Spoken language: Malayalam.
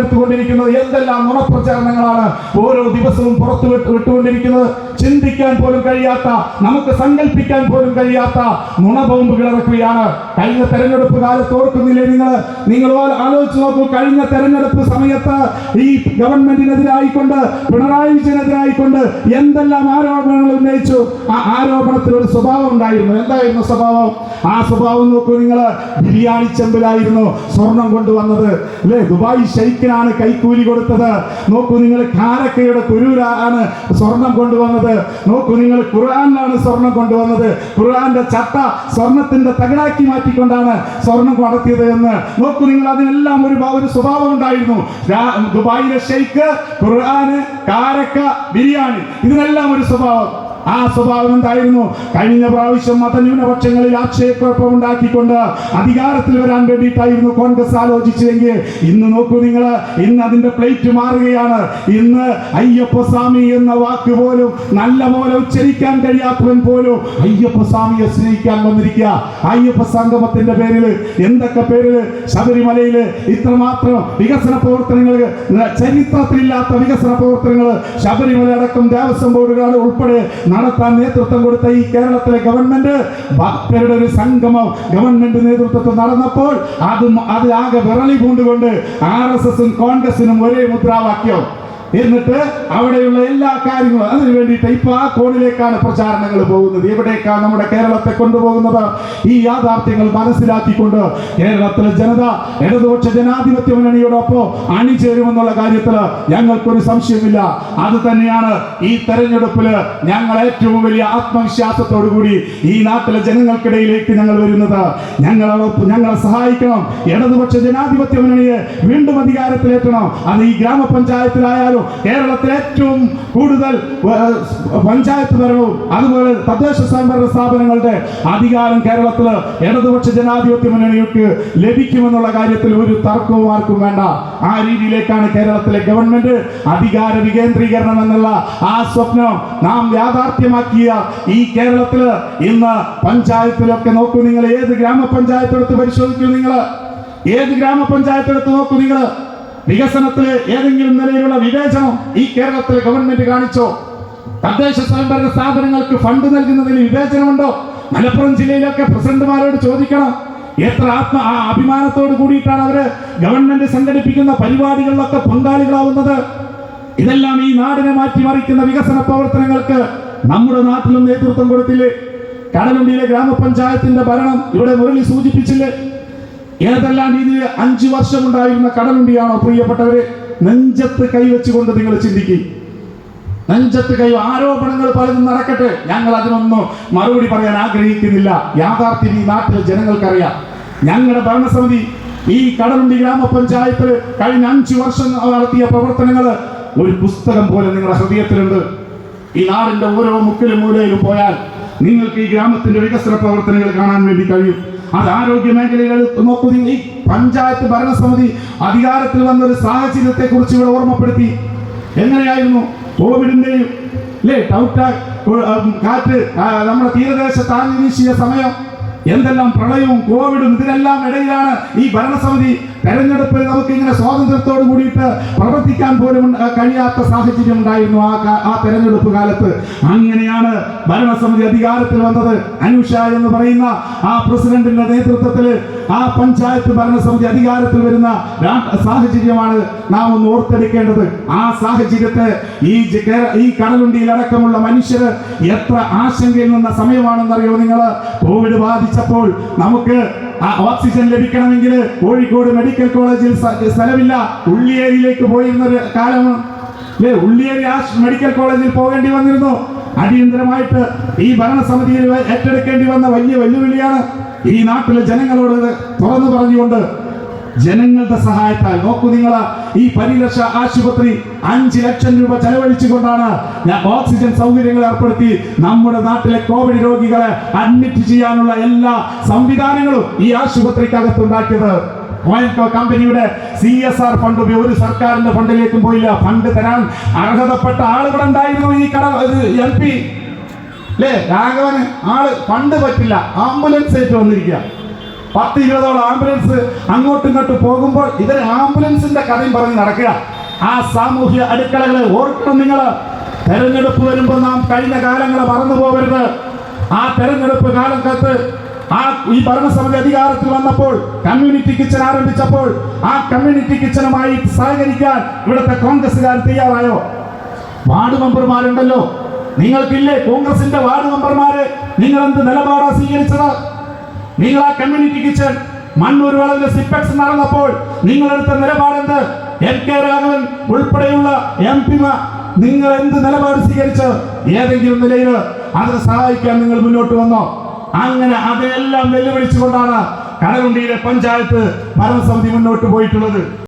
എടുത്തുകൊണ്ടിരിക്കുന്നത് എന്തെല്ലാം നുണപ്രചാരണങ്ങളാണ് ഓരോ ദിവസവും പുറത്തു വിട്ട് വിട്ടുകൊണ്ടിരിക്കുന്നത്? ചിന്തിക്കാൻ പോലും കഴിയാത്ത നമുക്ക് സങ്കല്പിക്കാൻ പോലും കഴിയാത്ത നുണബോംബുകൾ ഇറക്കുകയാണ്. കഴിഞ്ഞ തെരഞ്ഞെടുപ്പ് കാലത്ത് ഓർക്കുന്നില്ലേ നിങ്ങൾ? നിങ്ങൾ ആലോചിച്ച് നോക്കൂ കഴിഞ്ഞ തെരഞ്ഞെടുപ്പ് സമയത്ത് ഈ ഗവൺമെന്റിനെതിരായിക്കൊണ്ട് പിണറായി വിജയനെതിരായിക്കൊണ്ട് എന്തെല്ലാം ആരോപണങ്ങൾ ഉന്നയിച്ചു? ആ ആരോപണത്തിൽ ഒരു സ്വഭാവം ഉണ്ടായിരുന്നു. എന്തായിരുന്നു സ്വഭാവം? ആ സ്വഭാവം നോക്കൂ നിങ്ങൾ. ബിരിയാണി ചെമ്പിലായിരുന്നു സ്വർണം കൊണ്ടുവന്നത്. അല്ലേ ദുബായ് ഷെയ്ക്കിനാണ് കൈക്കൂലി കൊടുത്തത്. നോക്കൂ നിങ്ങൾ കാരക്കയുടെ കുരൂരാണ് സ്വർണം കൊണ്ടുവന്നത്. നോക്കൂ നിങ്ങൾ ഖുർആാനിലാണ് സ്വർണം കൊണ്ടുവന്നത്. ഖുർആാന്റെ ചട്ട സ്വർണത്തിന്റെ തകടാക്കി മാറ്റിക്കൊണ്ടാണ് സ്വർണം കടത്തിയത് എന്ന്. നോക്കൂ നിങ്ങൾ അതിനെല്ലാം ഒരു ഒരു സ്വഭാവം ഉണ്ടായിരുന്നു. ദുബായിലെ ഷെയ്ക്ക് ഖുർആാന് കാരക്ക ബിരിയാണി. ഇതിനെല്ലാം ഒരു സ്വഭാവം. ആ സ്വഭാവം എന്തായിരുന്നു? കഴിഞ്ഞ പ്രാവശ്യം മതന്യൂനപക്ഷങ്ങളിൽ ആശയക്കുഴപ്പം ഉണ്ടാക്കിക്കൊണ്ട് അധികാരത്തിൽ വരാൻ വേണ്ടിയിട്ടായിരുന്നു കോൺഗ്രസ് ആലോചിച്ചതെങ്കിൽ ഇന്ന് നോക്കൂ നിങ്ങൾ ഇന്ന് അതിന്റെ പ്ലേറ്റ് മാറുകയാണ്. ഇന്ന് അയ്യപ്പ സ്വാമി എന്ന വാക്ക് പോലും നല്ല പോലെ ഉച്ചരിക്കാൻ കഴിയാത്തവൻ പോലും അയ്യപ്പ സ്വാമിയെ സ്നേഹിക്കാൻ വന്നിരിക്കുക. അയ്യപ്പ സംഗമത്തിന്റെ പേരിൽ എന്തൊക്കെ പേരിൽ? ശബരിമലയിൽ ഇത്രമാത്രം വികസന പ്രവർത്തനങ്ങൾ ചരിത്രത്തിലില്ലാത്ത വികസന പ്രവർത്തനങ്ങൾ ശബരിമല അടക്കം ദേവസ്വം ബോർഡുകൾ ഉൾപ്പെടെ നടത്താൻ നേതൃത്വം കൊടുത്ത ഈ കേരളത്തിലെ ഗവൺമെന്റ് ഭക്തരുടെ ഒരു സംഗമം ഗവൺമെന്റ് നേതൃത്വത്തിൽ നടന്നപ്പോൾ അതും ആകെ വിറളി പൂണ്ടുകൊണ്ട് ആർ എസ് എസും കോൺഗ്രസിനും ഒരേ മുദ്രാവാക്യം. എന്നിട്ട് അവിടെയുള്ള എല്ലാ കാര്യങ്ങളും അതിനു വേണ്ടിയിട്ട് ഇപ്പൊ ആ കോണിലേക്കാണ് പ്രചാരണങ്ങൾ പോകുന്നത്. എവിടേക്കാണ് നമ്മുടെ കേരളത്തെ കൊണ്ടുപോകുന്നത്? ഈ യാഥാർത്ഥ്യങ്ങൾ മനസ്സിലാക്കിക്കൊണ്ട് കേരളത്തിലെ ജനത ഇടതുപക്ഷ ജനാധിപത്യ മുന്നണിയോടൊപ്പം അണിചേരുമെന്നുള്ള കാര്യത്തിൽ ഞങ്ങൾക്കൊരു സംശയമില്ല. അത് തന്നെയാണ് ഈ തെരഞ്ഞെടുപ്പിൽ ഞങ്ങൾ ഏറ്റവും വലിയ ആത്മവിശ്വാസത്തോടു കൂടി ഈ നാട്ടിലെ ജനങ്ങൾക്കിടയിലേക്ക് ഞങ്ങൾ വരുന്നത്. ഞങ്ങൾ ഞങ്ങളെ സഹായിക്കണം. ഇടതുപക്ഷ ജനാധിപത്യ മുന്നണിയെ വീണ്ടും അധികാരത്തിലേറ്റണം. അത് ഈ ഗ്രാമപഞ്ചായത്തിലായാലും കേരളത്തിലെ ഏറ്റവും കൂടുതൽ പഞ്ചായത്ത് ഭരണവും അതുപോലെ തദ്ദേശ സ്വയംഭരണ സ്ഥാപനങ്ങളുടെ അധികാരം കേരളത്തിൽ ഇടതുപക്ഷ ജനാധിപത്യ മുന്നണിക്ക് ലഭിക്കുമെന്നുള്ള കാര്യത്തിൽ ഒരു തർക്കവും ആർക്കും വേണ്ട. ആ രീതിയിലേക്കാണ് കേരളത്തിലെ ഗവൺമെന്റ് അധികാര വികേന്ദ്രീകരണം എന്നുള്ള ആ സ്വപ്നം നാം യാഥാർത്ഥ്യമാക്കിയ ഈ കേരളത്തിൽ ഇന്ന് പഞ്ചായത്തിലൊക്കെ നോക്കൂ നിങ്ങൾ. ഏത് ഗ്രാമപഞ്ചായത്ത് എടുത്ത് പരിശോധിക്കൂ നിങ്ങൾ? ഏത് ഗ്രാമപഞ്ചായത്ത് എടുത്ത് നോക്കൂ നിങ്ങൾ? വികസനത്തിൽ ഏതെങ്കിലും നിലയിലുള്ള വിവേചനം ഈ കേരളത്തിലെ ഗവൺമെന്റ് കാണിച്ചോ? തദ്ദേശ സ്വയംഭരണ സ്ഥാപനങ്ങൾക്ക് ഫണ്ട് നൽകുന്നതിൽ വിവേചനമുണ്ടോ? മലപ്പുറം ജില്ലയിലൊക്കെ പ്രസിഡന്റുമാരോട് ചോദിക്കണം. എത്ര ആത്മ ആ അഭിമാനത്തോട് കൂടിയിട്ടാണ് അവർ ഗവൺമെന്റ് സംഘടിപ്പിക്കുന്ന പരിപാടികളിലൊക്കെ പങ്കാളികളാവുന്നത്? ഇതെല്ലാം ഈ നാടിനെ മാറ്റിമറിക്കുന്ന വികസന പ്രവർത്തനങ്ങൾക്ക് നമ്മുടെ നാട്ടിലും നേതൃത്വം കൊടുത്തില്ലേ? കടലുണ്ടിയിലെ ഗ്രാമപഞ്ചായത്തിന്റെ ഭരണം ഇവിടെ മുരളി സൂചിപ്പിച്ചില്ലേ? ഏതെല്ലാം രീതിയിൽ അഞ്ചു വർഷം ഉണ്ടായിരുന്ന കടലുണ്ടിയാണോ പ്രിയപ്പെട്ടവരെ? നെഞ്ചത്ത് കൈവച്ചുകൊണ്ട് നിങ്ങൾ ചിന്തിക്കും. നെഞ്ചത്ത് കൈ ആരോപണങ്ങൾ പലതും നടക്കട്ടെ. ഞങ്ങൾ അതിനൊന്നും മറുപടി പറയാൻ ആഗ്രഹിക്കുന്നില്ല. യാഥാർത്ഥ്യം ഈ നാട്ടിലെ ജനങ്ങൾക്കറിയാം. ഞങ്ങളുടെ ഭരണസമിതി ഈ കടലുണ്ടി ഗ്രാമപഞ്ചായത്തിൽ കഴിഞ്ഞ അഞ്ചു വർഷം നടത്തിയ പ്രവർത്തനങ്ങൾ ഒരു പുസ്തകം പോലെ നിങ്ങളുടെ ഹൃദയത്തിലുണ്ട്. ഈ നാടിന്റെ ഓരോ മുക്കിലും മൂലയിലും പോയാൽ നിങ്ങൾക്ക് ഈ ഗ്രാമത്തിന്റെ വികസന പ്രവർത്തനങ്ങൾ കാണാൻ വേണ്ടി കഴിയും. അത് ആരോഗ്യ മേഖലകൾ നോക്കൂ പഞ്ചായത്ത് ഭരണസമിതി അധികാരത്തിൽ വന്ന ഒരു സാഹചര്യത്തെ കുറിച്ച് ഇവിടെ ഓർമ്മപ്പെടുത്തി. എങ്ങനെയായിരുന്നു? കോവിഡിന്റെയും അല്ലേ ടൗട്ട കാറ്റ് നമ്മുടെ തീരദേശത്ത് ആഞ്ഞു വീശിയ സമയം. എന്തെല്ലാം പ്രളയവും കോവിഡും ഇതിനെല്ലാം ഇടയിലാണ് ഈ ഭരണസമിതി തെരഞ്ഞെടുപ്പിൽ നമുക്ക് ഇങ്ങനെ സ്വാതന്ത്ര്യത്തോട് കൂടിയിട്ട് പ്രവർത്തിക്കാൻ പോലും കഴിയാത്ത സാഹചര്യം ഉണ്ടായിരുന്നു ആ ആ തെരഞ്ഞെടുപ്പ് കാലത്ത്. അങ്ങനെയാണ് ഭരണസമിതി അധികാരത്തിൽ വന്നത്. അനുഷ എന്ന് പറയുന്ന ആ പ്രസിഡന്റിന്റെ നേതൃത്വത്തിൽ ആ പഞ്ചായത്ത് ഭരണസമിതി അധികാരത്തിൽ വരുന്ന സാഹചര്യമാണ് നാം ഒന്ന് ഓർത്തെടുക്കേണ്ടത്. ആ സാഹചര്യത്തെ ഈ ഈ കടലുണ്ടിയിൽ അടക്കമുള്ള മനുഷ്യർ എത്ര ആശങ്കയിൽ നിന്ന സമയമാണെന്നറിയോ നിങ്ങൾ കോവിഡ് ബാധിച്ചപ്പോൾ നമുക്ക് ആ ഓക്സിജൻ ലഭിക്കണമെങ്കിൽ കോഴിക്കോട് മെഡിക്കൽ കോളേജിൽ സ്ഥലമില്ല. ഉള്ളിയേരിയിലേക്ക് പോയിരുന്ന ഒരു കാലമാണ് അല്ലേ? ഉള്ളിയേരി ആ മെഡിക്കൽ കോളേജിൽ പോകേണ്ടി വന്നിരുന്നു. അടിയന്തരമായിട്ട് ഈ ഭരണസമിതിയിൽ ഏറ്റെടുക്കേണ്ടി വന്ന വലിയ വെല്ലുവിളിയാണ് ഈ നാട്ടിലെ ജനങ്ങളോട് തുറന്നു പറഞ്ഞുകൊണ്ട് ജനങ്ങളുടെ സഹായത്താൽ നോക്കൂ നിങ്ങൾ ഈ പരിരക്ഷ ആശുപത്രി അഞ്ച് ലക്ഷം രൂപ ചെലവഴിച്ചുകൊണ്ടാണ് ഓക്സിജൻ സൗകര്യങ്ങൾ ഏർപ്പെടുത്തി നമ്മുടെ നാട്ടിലെ കോവിഡ് രോഗികളെ അഡ്മിറ്റ് ചെയ്യാനുള്ള എല്ലാ സംവിധാനങ്ങളും ഈ ആശുപത്രിക്കകത്തുണ്ടാക്കിയത്. കോയിൻകോ കമ്പനിയുടെ സി എസ് ആർ ഫണ്ട് ഒരു സർക്കാരിന്റെ ഫണ്ടിലേക്കും പോയില്ല. ഫണ്ട് തരാൻ അർഹതപ്പെട്ട ആളുകൾ ഉണ്ടായിരുന്നു ഈ കട എം പി അല്ലേ രാഘവന് ആൾ ഫണ്ട് പറ്റില്ല. ആംബുലൻസ് ആയിട്ട് വന്നിരിക്കുക. പത്ത് ഇരുപതോളം ആംബുലൻസ് അങ്ങോട്ടും ഇങ്ങോട്ടും പോകുമ്പോൾ ഇവർ ആംബുലൻസിന്റെ കഥയും പറഞ്ഞ് നടക്കുക. ആ സാമൂഹ്യ അടുക്കളകളെ ഓർക്കണം നിങ്ങൾ തെരഞ്ഞെടുപ്പ് വരുമ്പോൾ നാം കഴിഞ്ഞ കാലങ്ങളെ മറന്നു പോകരുത്. ആ തെരഞ്ഞെടുപ്പ് കാലത്ത് ആ ഈ ഭരണസമിതി അധികാരത്തിൽ വന്നപ്പോൾ കമ്മ്യൂണിറ്റി കിച്ചൺ ആരംഭിച്ചപ്പോൾ ആ കമ്മ്യൂണിറ്റി കിച്ചണുമായി സഹകരിക്കാൻ ഇവിടുത്തെ കോൺഗ്രസ്സുകാർ തയ്യാറായോ? വാർഡ് മെമ്പർമാരുണ്ടല്ലോ. നിങ്ങൾക്കില്ലേ കോൺഗ്രസിന്റെ വാർഡ് മെമ്പർമാര് നിങ്ങൾ എന്ത് നിലപാടാ സ്വീകരിച്ചത്? നിങ്ങൾ ആ കമ്മ്യൂണിറ്റി കിച്ചൺ മണ്ണൂർ വളവിലെ സിപ്പെക്സ് നടന്നപ്പോൾ നിങ്ങൾ എടുത്ത നിലപാടെന്ത്? എം കെ രാഘവൻ ഉൾപ്പെടെയുള്ള എം പിമാർ നിങ്ങൾ എന്ത് നിലപാട് സ്വീകരിച്ച് ഏതെങ്കിലും നിലയിൽ അതിനെ സഹായിക്കാൻ നിങ്ങൾ മുന്നോട്ട് വന്നോ? അങ്ങനെ അതെല്ലാം വെല്ലുവിളിച്ചുകൊണ്ടാണ് കടലുണ്ടിയിലെ പഞ്ചായത്ത് ഭരണസമിതി മുന്നോട്ട് പോയിട്ടുള്ളത്.